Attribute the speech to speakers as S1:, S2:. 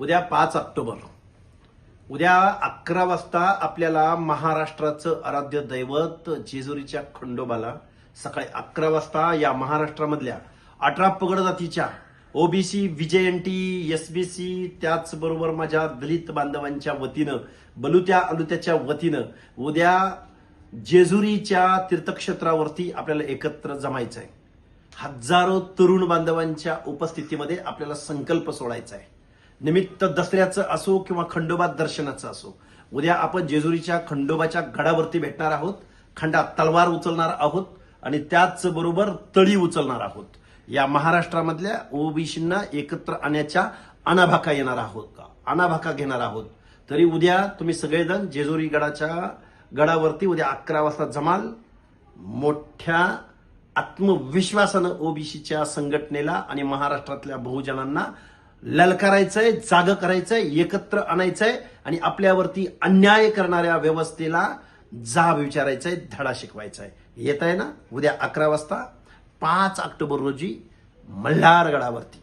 S1: उद्या पाच ऑक्टोबर. उद्या अकरा वाजता आपल्याला महाराष्ट्राचं आराध्य दैवत जेजुरीच्या खंडोबाला सकाळी अकरा वाजता या महाराष्ट्रामधल्या अठरा पगड जातीच्या ओबीसी बी एसबीसी त्याचबरोबर माझ्या दलित बांधवांच्या वतीनं बलुत्या अलुत्याच्या वतीनं उद्या जेजुरीच्या तीर्थक्षेत्रावरती आपल्याला एकत्र जमायचं आहे हजारो तरुण बांधवांच्या उपस्थितीमध्ये आपल्याला संकल्प सोडायचा आहे निमित्त दसऱ्याचं असो किंवा खंडोबा दर्शनाचं असो उद्या आपण जेजुरीच्या खंडोबाच्या गडावरती भेटणार आहोत. खंडात तलवार उचलणार आहोत आणि त्याचबरोबर तळी उचलणार आहोत. या महाराष्ट्रामधल्या ओबीसींना एकत्र आणण्याच्या अनाभाका येणार आहोत. का अनाभाका घेणार आहोत. तरी उद्या तुम्ही सगळेजण जेजुरी गडाच्या गडावरती उद्या अकरा वाजता जमाल. मोठ्या आत्मविश्वासानं ओबीसीच्या संघटनेला आणि महाराष्ट्रातल्या बहुजनांना ललकारायचंय जाग करायचंय एकत्र आणायचंय आणि आपल्यावरती अन्याय करणाऱ्या व्यवस्थेला जाब विचारायचंय धडा शिकवायचा आहे येत आहे ना? उद्या अकरा वाजता पाच ऑक्टोबर रोजी मल्हारगडावरती.